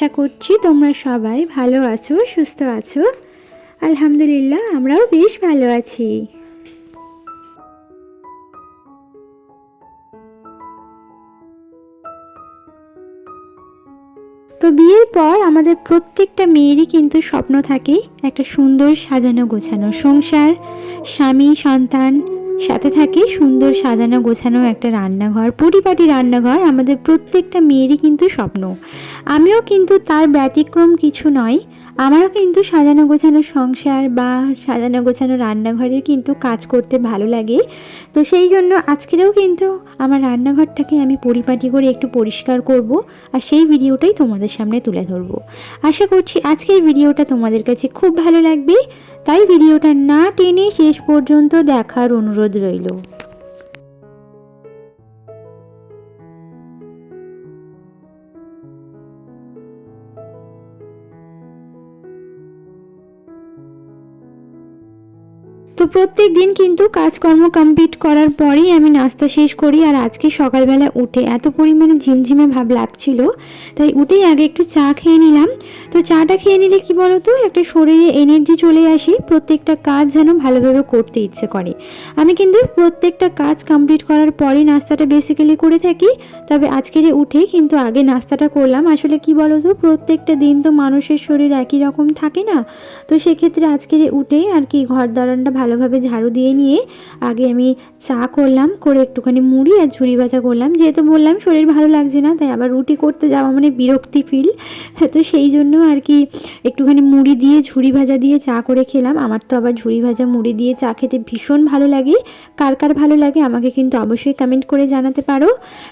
আশা করছি তোমরা সবাই ভালো আছো, সুস্থ আছো। আলহামদুলিল্লাহ, আমরাও বেশ ভালো আছি। তো বিয়ের পর আমাদের প্রত্যেকটা মেয়েরই কিন্তু স্বপ্ন থাকে একটা সুন্দর সাজানো গোছানো। সংসার, স্বামী, সন্তান সাথে থাকে সুন্দর সাজানো গোছানো একটা রান্নাঘর। পরিপাটি রান্নাঘর, আমাদের প্রত্যেকটা মেয়েরই কিন্তু স্বপ্ন। আমিও কিন্তু তার ব্যতিক্রম কিছু নয় আমারও কিন্তু সাজানো গোছানো সংসার বা সাজানো গোছানো রান্নাঘরের কিন্তু কাজ করতে ভালো লাগে। তো সেই জন্য আজকেরও কিন্তু আমার রান্নাঘরটাকে আমি পরিপাটি করে একটু পরিষ্কার করব আর সেই ভিডিওটাই তোমাদের সামনে তুলে ধরবো। আশা করছি আজকের ভিডিওটা তোমাদের কাছে খুব ভালো লাগবে। তাই ভিডিওটা না টেনে শেষ পর্যন্ত দেখার অনুরোধ রইল। তো প্রত্যেক দিন কিন্তু কাজকর্ম কমপ্লিট করার পরেই আমি নাস্তা শেষ করি আর আজকে সকালবেলা উঠে এত পরিমাণে ঝিমঝিমে ভাব লাগছিল, তাই উঠেই আগে একটু চা খেয়ে নিলাম। তো চাটা খেয়ে নিলে কি বলতো? একটা শরীরে এনার্জি চলে আসে, প্রত্যেকটা কাজ যেন ভালোভাবে করতে ইচ্ছে করে। আমি কিন্তু প্রত্যেকটা কাজ কমপ্লিট করার পরেই নাস্তাটা বেসিক্যালি করে থাকি, তবে আজকের উঠে কিন্তু আগে নাস্তাটা করলাম। আসলে কি বলতো? প্রত্যেকটা দিন তো মানুষের শরীর একই রকম থাকে না? তো সেক্ষেত্রে আজকের উঠেই আর কি ঘর দালানটা ভালোভাবে ঝাড়ু দিয়ে নিয়ে আগে আমি চা করলাম, করে একটুখানি মুড়ি আর ঝুড়ি ভাজা করলাম। যেহেতু বললাম শরীর ভালো লাগছে না, তাই আবার রুটি করতে যাওয়া মানে বিরক্তি ফিল তো সেই জন্য আর কি একটুখানি মুড়ি দিয়ে, ঝুড়ি ভাজা দিয়ে চা করে খেলাম। আমার তো আবার ঝুড়ি ভাজা, মুড়ি দিয়ে চা খেতে ভীষণ ভালো লাগে। কার কার ভালো লাগে আমাকে কিন্তু অবশ্যই কমেন্ট করে জানাতে পারো।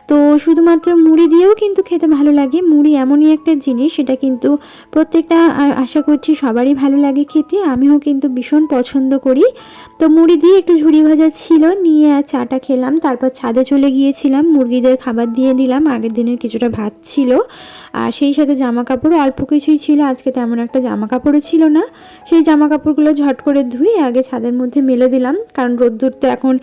তো শুধুমাত্র মুড়ি দিয়েও কিন্তু খেতে ভালো লাগে। মুড়ি এমনই একটা জিনিস, সেটা কিন্তু প্রত্যেকটা আশা করছি সবারই ভালো লাগে খেতে। আমিও কিন্তু ভীষণ পছন্দ করি। তো মুড়ি দিয়ে একটু ঝুড়ি ভাজা ছিল, নিয়ে আর চাটা খেলাম, তারপর ছাদে চলে গিয়েছিলাম, মুরগিদের খাবার দিয়ে দিলাম, আগের দিনের কিছুটা ভাত ছিল, আর সেই সাথে জামা কাপড় অল্প কিছুই ছিল, আজকে তেমন একটা জামা কাপড়ও ছিল না, সেই জামা কাপড়গুলো ঝট করে ধুয়ে আগে ছাদের মধ্যে মেলে দিলাম, কারণ রোদ্দুর তো এখন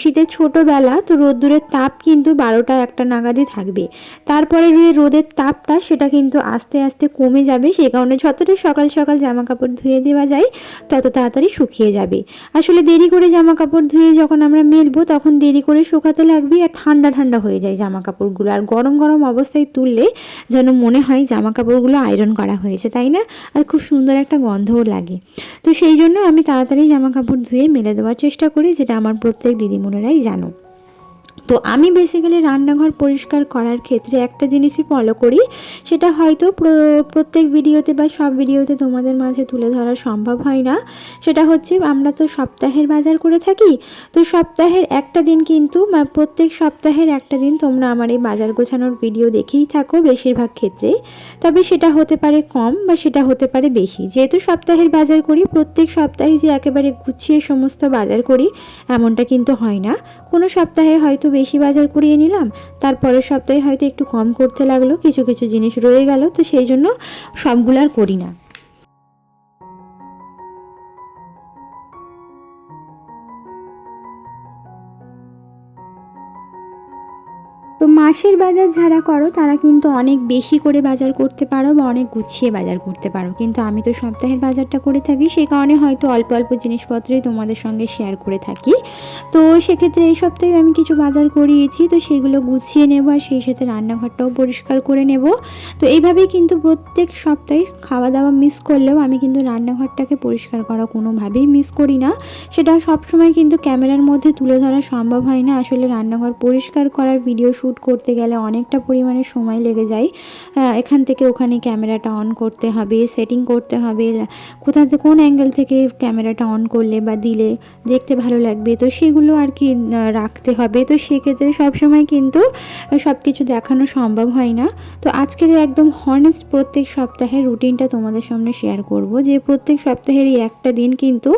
শীতের ছোটোবেলা, তো রোদ্দুরের তাপ কিন্তু বারোটা একটা নাগাদই থাকবে, তারপরে যে রোদের তাপটা, সেটা কিন্তু আস্তে আস্তে কমে যাবে সেই কারণে যতটা সকাল সকাল জামা কাপড় ধুয়ে দেওয়া যায়, তত তাড়াতাড়ি শুকিয়ে যাবে আসলে দেরি করে জামা কাপড় ধুয়ে যখন আমরা মেলবো, তখন দেরি করে শুকাতে লাগবে আর ঠান্ডা ঠান্ডা হয়ে যায় জামা কাপড়গুলো আর গরম গরম অবস্থায় তুললে যেন মনে হয় জামা কাপড়গুলো আয়রন করা হয়েছে, তাই না? আর খুব সুন্দর একটা গন্ধও লাগে। তো সেই জন্য আমি তাড়াতাড়ি জামা কাপড় ধুয়ে মেলে দেওয়ার চেষ্টা করি, যেটা আমার প্রত্যেক দিদিমণেরাই জানো তো আমি বেসিক্যালি রান্নাঘর পরিষ্কার করার ক্ষেত্রে একটা জিনিসই ফলো করি, সেটা হয়তো প্রত্যেক ভিডিওতে বা সব ভিডিওতে তোমাদের মাঝে তুলে ধরা সম্ভব হয় না। সেটা হচ্ছে আমরা তো সপ্তাহের বাজার করে থাকি, তো সপ্তাহের একটা দিন কিন্তু প্রত্যেক সপ্তাহের একটা দিন তোমরা আমার এই বাজার গোছানোর ভিডিও দেখেই থাকো বেশিরভাগ ক্ষেত্রে। তবে সেটা হতে পারে কম বা সেটা হতে পারে বেশি। যেহেতু সপ্তাহের বাজার করি, প্রত্যেক সপ্তাহে যে একেবারে গুছিয়ে সমস্ত বাজার করি, এমনটা কিন্তু হয় না। কোনো সপ্তাহে হয়তো বেশি বাজার করিয়ে নিলাম, তারপরের সপ্তাহে হয়তো একটু কম করতে লাগল, কিছু কিছু জিনিস রয়ে গেল, তো সেই জন্য সবগুলো আর করি না। মাসের বাজার যারা করো, তারা কিন্তু অনেক বেশি করে বাজার করতে পারো বা অনেক গুছিয়ে বাজার করতে পারো। কিন্তু আমি তো সপ্তাহের বাজারটা করে থাকি সেই কারণে হয়তো অল্প অল্প জিনিসপত্রই তোমাদের সঙ্গে শেয়ার করে থাকি। তো সেক্ষেত্রে এই সপ্তাহে আমি কিছু বাজার করিয়েছি, তো সেগুলো গুছিয়ে নেব আর সেই সাথে রান্নাঘরটাও পরিষ্কার করে নেব। তো এইভাবেই কিন্তু প্রত্যেক সপ্তাহে খাওয়া দাওয়া মিস করলেও আমি কিন্তু রান্নাঘরটাকে পরিষ্কার করা কোনোভাবেই মিস করি না। সেটা সবসময় কিন্তু ক্যামেরার মধ্যে তুলে ধরা সম্ভব হয় না। আসলে রান্নাঘর পরিষ্কার করার ভিডিও শ্যুট করতে গেলে অনেকটা পরিমাণে সময় লেগে যায়। এখান থেকে ওখানে ক্যামেরাটা অন করতে হবে সেটিং করতে হবে কোথা থেকে কোন অ্যাঙ্গেল থেকে ক্যামেরাটা অন করলে বা দিলে দেখতে ভালো লাগবে। তো সেগুলো আর কি রাখতে হবে। তো সেক্ষেত্রে সবসময় কিন্তু সব কিছু দেখানো সম্ভব হয় না। তো আজকের একদম হনেস্ট প্রত্যেক সপ্তাহের রুটিনটা তোমাদের সামনে শেয়ার করব যে প্রত্যেক সপ্তাহের এই একটা দিন কিন্তু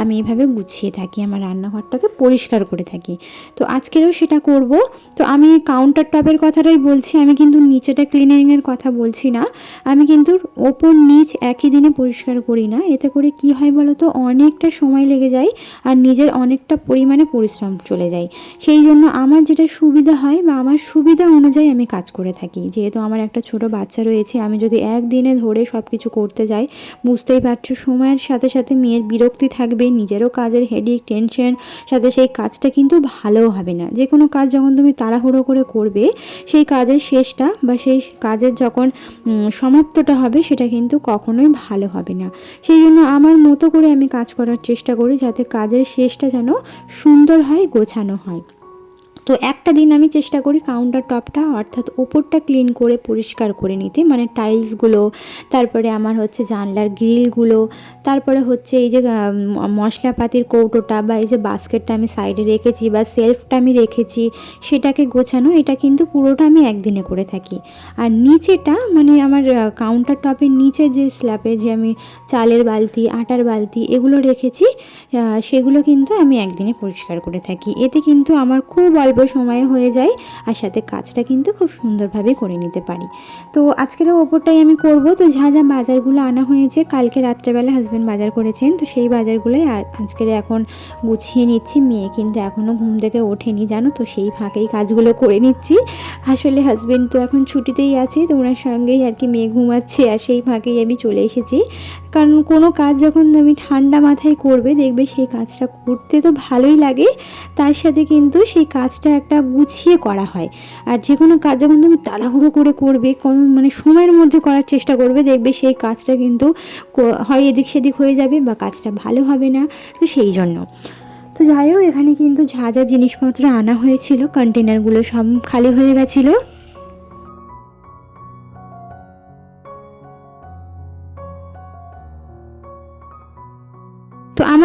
আমি এভাবে গুছিয়ে থাকি, আমার রান্নাঘরটাকে পরিষ্কার করে থাকি। তো আজকেরও সেটা করব। তো আমি কাউন্টার টপের কথাটাই বলছি, আমি কিন্তু নিচেটা ক্লিনিংয়ের কথা বলছি না। আমি কিন্তু ওপর নিচ একই দিনে পরিষ্কার করি না। এতে করে কি হয় বলো তো অনেকটা সময় লেগে যায় আর নিজের অনেকটা পরিমাণে পরিশ্রম চলে যায়। সেই জন্য আমার যেটা সুবিধা হয় বা আমার সুবিধা অনুযায়ী আমি কাজ করে থাকি। যেহেতু আমার একটা ছোট বাচ্চা রয়েছে, আমি যদি একদিনে ধরে সব কিছু করতে যাই, বুঝতেই পারছ সময়ের সাথে সাথে মেয়ের বিরক্তি থাকবে, নিজেরও কাজের হেডিক টেনশন সাথে সেই কাজটা কিন্তু ভালোও হবে না। যে কোনো কাজ যখন তুমি তাড়াহুড়ো করে করবে, সেই কাজের শেষটা বা সেই কাজের যখন সমাপ্তটা হবে সেটা কিন্তু কখনোই ভালো হবে না। সেই জন্য আমার মতো করে আমি কাজ করার চেষ্টা করি যাতে কাজের শেষটা যেন সুন্দর হয়, গোছানো হয়। তো একটা দিন আমি চেষ্টা করি কাউন্টার টপটা অর্থাৎ ওপরটা ক্লিন করে পরিষ্কার করে নিতে। মানে টাইলসগুলো তারপরে আমার হচ্ছে জানলার গ্রিলগুলো তারপরে হচ্ছে এই যে মশলাপাতির কৌটোটা বা এই যে বাস্কেটটা আমি সাইডে রেখেছি বা সেলফটা আমি রেখেছি, সেটাকে গোছানো, এটা কিন্তু পুরোটা আমি একদিনে করে থাকি। আর নিচেটা মানে আমার কাউন্টার টপের নিচে যে স্ল্যাপে যে আমি চালের বালতি, আটার বালতি, এগুলো রেখেছি সেগুলো কিন্তু আমি একদিনে পরিষ্কার করে থাকি। এতে কিন্তু আমার খুব অল্প সময়ে হয়ে যায় আর সাথে কাজটা কিন্তু খুব সুন্দরভাবে করে নিতে পারি। তো আজকের ওপরটাই আমি করব। তো যা যা বাজারগুলো আনা হয়েছে, কালকে রাত্রেবেলা হাজব্যান্ড বাজার করেছেন, তো সেই বাজারগুলোই আজকের এখন গুছিয়ে নিচ্ছি। মেয়ে কিন্তু এখনও ঘুম থেকে ওঠেনি, জানো তো, সেই ফাঁকেই কাজগুলো করে নিচ্ছি। আসলে হাজব্যান্ড তো এখন ছুটিতেই আছে, তো ওনার সঙ্গেই আর কি মেয়ে ঘুমাচ্ছে আর সেই ফাঁকেই আমি চলে এসেছি। কারণ কোনো কাজ যখন আমি ঠান্ডা মাথায় করবে, দেখবে সেই কাজটা করতে তো ভালোই লাগে। তার সাথে কিন্তু সেই কাজটা একটা গুছিয়ে করা হয়। আর যে কোনো কাজ যখন তুমি তাড়াহুড়ো করে করবে, কম মানে সময়ের মধ্যে করার চেষ্টা করবে, দেখবে সেই কাজটা কিন্তু হয় এদিক সেদিক হয়ে যাবে বা কাজটা ভালো হবে না, তো সেই জন্য। তো যাই হোক, এখানে কিন্তু যা যা জিনিসপত্র আনা হয়েছিল কন্টেনারগুলো সব খালি হয়ে গেছিল।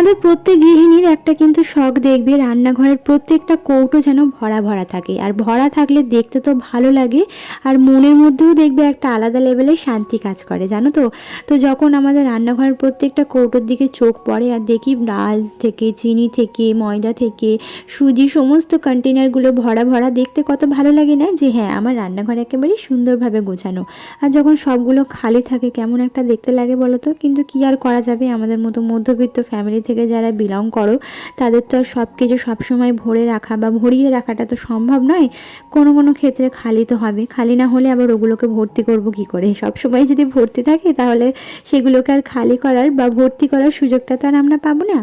আমাদের প্রত্যেক গৃহিণীর একটা কিন্তু শখ দেখবে, রান্নাঘরের প্রত্যেকটা কৌটো যেন ভরা ভরা থাকে। আর ভরা থাকলে দেখতে তো ভালো লাগে, আর মনের মধ্যেও দেখবে একটা আলাদা লেভেলের শান্তি কাজ করে, জানো তো? তো যখন আমাদের রান্নাঘরের প্রত্যেকটা কৌটোর দিকে চোখ পড়ে, আর দেখি ডাল থেকে, চিনি থেকে, ময়দা থেকে, সুজি, সমস্ত কন্টেনারগুলো ভরা ভরা, দেখতে কত ভালো লাগে না? যে হ্যাঁ আমার রান্নাঘর একেবারে সুন্দরভাবে গোছানো। আর যখন সবগুলো খালি থাকে, কেমন একটা দেখতে লাগে বলো তো? কিন্তু কি আর করা যাবে? আমাদের মতো মধ্যবিত্ত ফ্যামিলি থেকে যারা বিলং করো, তাদের তো আর সব কিছু সবসময় ভরে রাখা বা ভরিয়ে রাখাটা তো সম্ভব নয়। কোনো কোনো ক্ষেত্রে খালি তো হবে। খালি না হলে আবার ওগুলোকে ভর্তি করব কি করে? সব সময় যদি ভর্তি থাকে তাহলে সেগুলোকে আর খালি করার বা ভর্তি করার সুযোগটা তো আর আমরা পাবো না।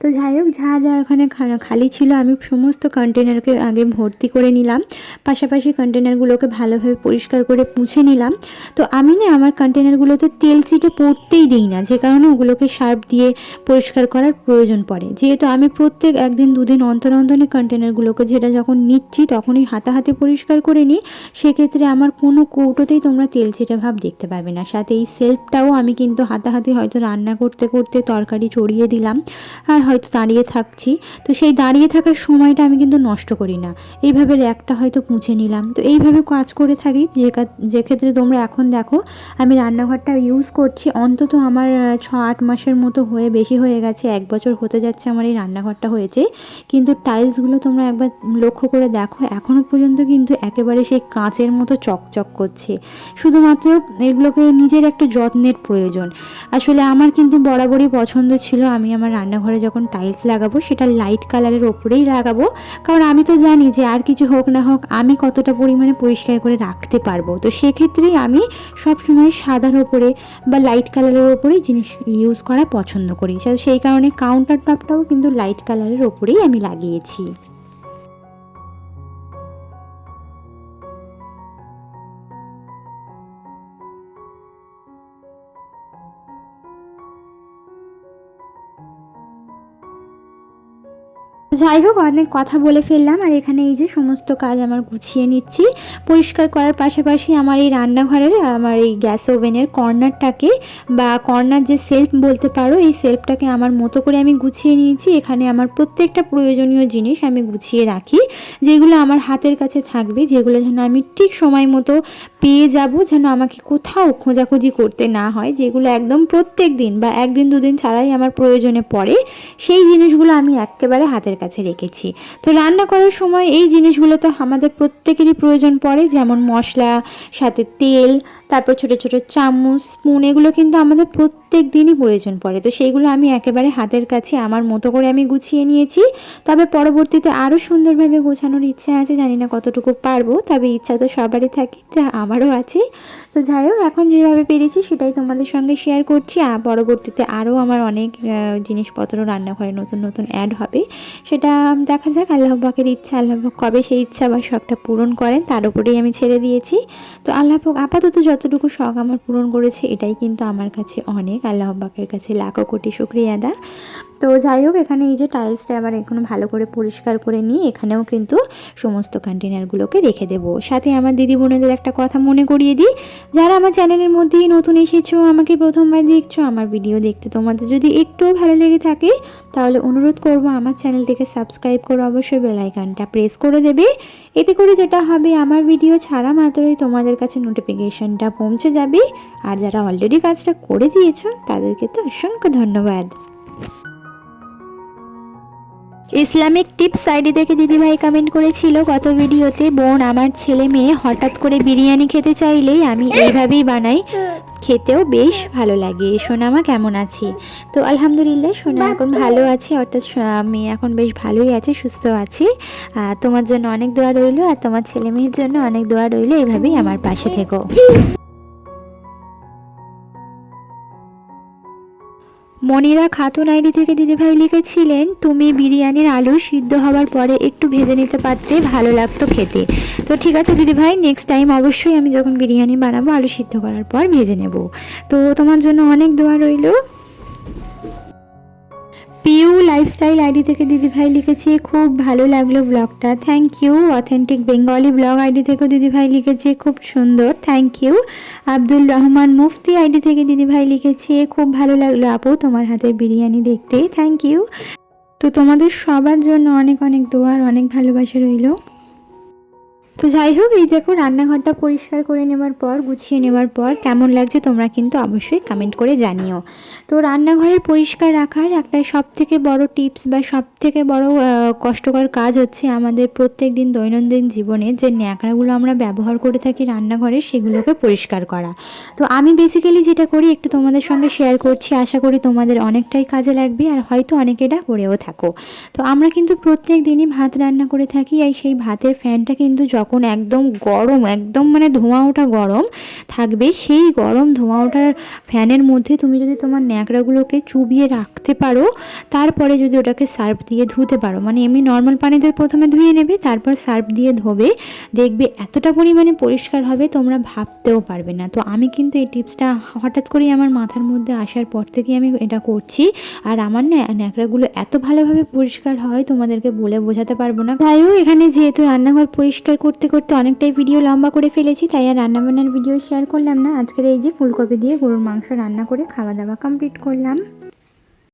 তো যাই হোক, যা যা ওখানে খালি ছিল আমি সমস্ত কন্টেনারকে আগে ভর্তি করে নিলাম। পাশাপাশি কন্টেনারগুলোকে ভালোভাবে পরিষ্কার করে মুছে নিলাম। তো আমি না আমার কন্টেনারগুলোতে তেল চিটে পড়তেই দিই না। যে কারণে ওগুলোকে সার্ফ দিয়ে পরিষ্কার করার প্রয়োজন পড়ে। যেহেতু আমি প্রত্যেক একদিন, দুদিন অন্তর অন্তরে কন্টেনারগুলোকে যেটা যখন নিচ্ছি, তখনই হাতাহাতি পরিষ্কার করে নিই। সেক্ষেত্রে আমার কোনো কৌটোতেই তোমরা তেল চিটে ভাব দেখতে পাবে না। সাথে এই সেলফটাও আমি কিন্তু হাতাহাতি হয়তো রান্না করতে করতে তরকারি চড়িয়ে দিলাম আর হয়তো দাঁড়িয়ে থাকছি। তো সেই দাঁড়িয়ে থাকার সময়টা আমি কিন্তু নষ্ট করি না। এইভাবে র্যাকটা হয়তো মুছে নিলাম। তো এইভাবে কাজ করে থাকি। যে ক্ষেত্রে তোমরা এখন দেখো, আমি রান্নাঘরটা ইউজ করছি। অন্তত আমার ছ আট মাসের মতো হয়ে, বেশি হয়ে গেছে এক বছর হতে যাচ্ছে আমার এই রান্নাঘরটা হয়েছে। কিন্তু টাইলসগুলো তোমরা একবার লক্ষ্য করে দেখো এখনও পর্যন্ত কিন্তু একেবারে সেই কাঁচের মতো চকচক করছে। শুধুমাত্র এগুলোকে নিজের একটা যত্নের প্রয়োজন। আসলে আমার কিন্তু বরাবরই পছন্দ ছিল আমি আমার রান্নাঘরে যখন টাইলস লাগাবো, সেটা লাইট কালারের ওপরেই লাগাবো। কারণ আমি তো জানি যে আর কিছু হোক না হোক, আমি কতটা পরিমাণে পরিষ্কার করে রাখতে পারব। তো সেক্ষেত্রেই আমি সবসময় সাদার ওপরে বা লাইট কালারের ওপরেই জিনিস ইউজ করা পছন্দ করি। সেই কারণে কাউন্টার টপটাও কিন্তু লাইট কালারের ওপরেই আমি লাগিয়েছি। যাই হোক, অনেক কথা বলে ফেললাম আর এখানে এই যে সমস্ত কাজ আমার গুছিয়ে নিচ্ছি। পরিষ্কার করার পাশাপাশি আমার এই রান্নাঘরের, আমার এই গ্যাস ওভেনের কর্নারটাকে বা কর্নার যে সেলফ বলতে পারো, এই সেলফটাকে আমার মতো করে আমি গুছিয়ে নিয়েছি। এখানে আমার প্রত্যেকটা প্রয়োজনীয় জিনিস আমি গুছিয়ে রাখি, যেগুলো আমার হাতের কাছে থাকবে, যেগুলো যেন আমি ঠিক সময় মতো পেয়ে যাব, যেন আমাকে কোথাও খোঁজাখুঁজি করতে না হয়, যেগুলো একদম প্রত্যেক দিন বা একদিন দুদিন ছাড়াই আমার প্রয়োজনে পড়ে, সেই জিনিসগুলো আমি একেবারে হাতের কাছে কাছে রেখেছি। তো রান্না করার সময় এই জিনিসগুলো তো আমাদের প্রত্যেকেরই প্রয়োজন পড়ে, যেমন মশলা, সাথে তেল, তারপর ছোট ছোট চামচ, স্পুন, এগুলো কিন্তু আমাদের প্রত্যেক দিনই প্রয়োজন পড়ে। তো সেইগুলো আমি একেবারে হাতের কাছে, আমার মতো করে আমি গুছিয়ে নিয়েছি। তবে পরবর্তীতে আরও সুন্দরভাবে গোছানোর ইচ্ছা আছে, জানি না কতটুকু পারব, তবে ইচ্ছা তো সবারই থাকে, তা আমারও আছে। তো যাই হোক, এখন যেভাবে পেরেছি সেটাই তোমাদের সঙ্গে শেয়ার করছি। পরবর্তীতে আরও আমার অনেক জিনিসপত্র রান্নাঘরে নতুন নতুন অ্যাড হবে। সেটা দেখা যাক, আল্লাহ পাকের ইচ্ছা, আল্লাহ পাক কবে সেই ইচ্ছা বা শখটা পূরণ করেন তার উপরেই আমি ছেড়ে দিয়েছি। তো আল্লাহ পাক আপাতত যতটুকু শখ আমার পূরণ করেছে এটাই কিন্তু আমার কাছে অনেক, আল্লাহ পাকের কাছে লাখো কোটি শুক্রিয়া আদা। তো যাই হোক, এখানে এই যে টাইলসটা আবার এখনও ভালো করে পরিষ্কার করে নিয়ে এখানেও কিন্তু সমস্ত কন্টেনারগুলোকে রেখে দেবো। সাথে আমার দিদি বোনেদের একটা কথা মনে করিয়ে দিই, যারা আমার চ্যানেলের মধ্যেই নতুন এসেছ, আমাকে প্রথমবার দেখছ, আমার ভিডিও দেখতে তোমাদের যদি একটুও ভালো লেগে থাকে, তাহলে অনুরোধ করব আমার চ্যানেলটিকে সাবস্ক্রাইব করে অবশ্যই বেল আইকনটা প্রেস করে দেবে। এতে করে যেটা হবে, আমার ভিডিও ছাড়া মাত্রই তোমাদের কাছে নোটিফিকেশনটা পৌঁছে যাবে। আর যারা অলরেডি কাজটা করে দিয়েছ, তাদেরকে তো অসংখ্য ধন্যবাদ। ইসলামিক টিপস আইডি দেখে দিদিভাই কমেন্ট করেছিল গত ভিডিওতে, বোন, আমার ছেলে মেয়ে হঠাৎ করে বিরিয়ানি খেতে চাইলেই আমি এইভাবেই বানাই। খেতেও বেশ ভালো লাগে। সোনামা কেমন আছে? তো আলহামদুলিল্লাহ সোনা এখন ভালো আছে অর্থাৎ মেয়ে এখন বেশ ভালোই আছে সুস্থ আছে। তোমার জন্য অনেক দোয়া রইল আর তোমার ছেলে মেয়ের জন্য অনেক দোয়া রইল এইভাবেই আমার পাশে থেকো। মনিরা খাতুন আইডি থেকে দিদিভাই লিখেছিলেন, তুমি বিরিয়ানির আলু সিদ্ধ হওয়ার পরে একটু ভেজে নিতে পারতে ভালো লাগতো খেতে। তো ঠিক আছে দিদিভাই নেক্সট টাইম অবশ্যই আমি যখন বিরিয়ানি বানাবো, আলু সিদ্ধ করার পর ভেজে নেব। তো তোমার জন্য অনেক দোয়া রইল। পিউ লাইফস্টাইল আইডি থেকে দিদিভাই লিখেছে, খুব ভালো লাগল ব্লগটা। Thank you authentic Bengali blog ID থেকেও দিদিভাই লিখেছে, খুব সুন্দর। Thank you Abdul Rahman Mufti ID থেকে দিদিভাই লিখেছে, খুব ভালো লাগল আপু তোমার হাতের বিরিয়ানি দেখতে। থ্যাংক ইউ তো তোমাদের সবার জন্য অনেক অনেক দোয়ার অনেক ভালোবাসা রইল। তো যাই হোক, এই দেখো রান্নাঘরটা পরিষ্কার করে নেওয়ার পর, গুছিয়ে নেওয়ার পর কেমন লাগছে তোমরা কিন্তু অবশ্যই কমেন্ট করে জানিও। তো রান্নাঘরের পরিষ্কার রাখার একটা সব থেকে বড় টিপস বা সব থেকে বড় কষ্টকর কাজ হচ্ছে আমাদের প্রত্যেক দিন দৈনন্দিন জীবনে যে ন্যাকড়াগুলো আমরা ব্যবহার করে থাকি রান্নাঘরে, সেগুলোকে পরিষ্কার করা। তো আমি বেসিক্যালি যেটা করি, একটু তোমাদের সঙ্গে শেয়ার করছি, আশা করি তোমাদের অনেকটাই কাজে লাগবে আর হয়তো অনেকে এটা করেও থাকো। তো আমরা কিন্তু প্রত্যেক দিনই ভাত রান্না করে থাকি, আর সেই ভাতের ফ্যানটা কিন্তু যখন একদম গরম, একদম মানে ধোঁয়া ওঠা গরম থাকবে, সেই গরম ধোঁয়া ওঠার ফ্যানের মধ্যে তুমি যদি তোমার ন্যাকড়াগুলোকে চুবিয়ে রাখতে পারো, তারপরে যদি ওটাকে সার্ফ দিয়ে ধুতে পারো মানে এমনি নর্মাল পানিতে প্রথমে ধুয়ে নেবে, তারপর সার্ফ দিয়ে ধোবে, দেখবে এতটা পরিমাণে পরিষ্কার হবে তোমরা ভাবতেও পারবে না। তো আমি কিন্তু এই টিপসটা হঠাৎ করেই আমার মাথার মধ্যে আসার পর থেকে আমি এটা করছি। আর আমার ন্যাকড়াগুলো এত ভালোভাবে পরিষ্কার হয়, তোমাদেরকে বলে বোঝাতে পারব না। হোক, এখানে যেহেতু রান্নাঘর পরিষ্কার করতে করতে অনেকটাই ভিডিও লম্বা করে ফেলেছি, তাই আর রান্নাবান্নার ভিডিও শেয়ার করলাম না। আজকের এই যে ফুলকপি দিয়ে গরুর মাংস রান্না করে খাওয়া দাওয়া কমপ্লিট করলাম।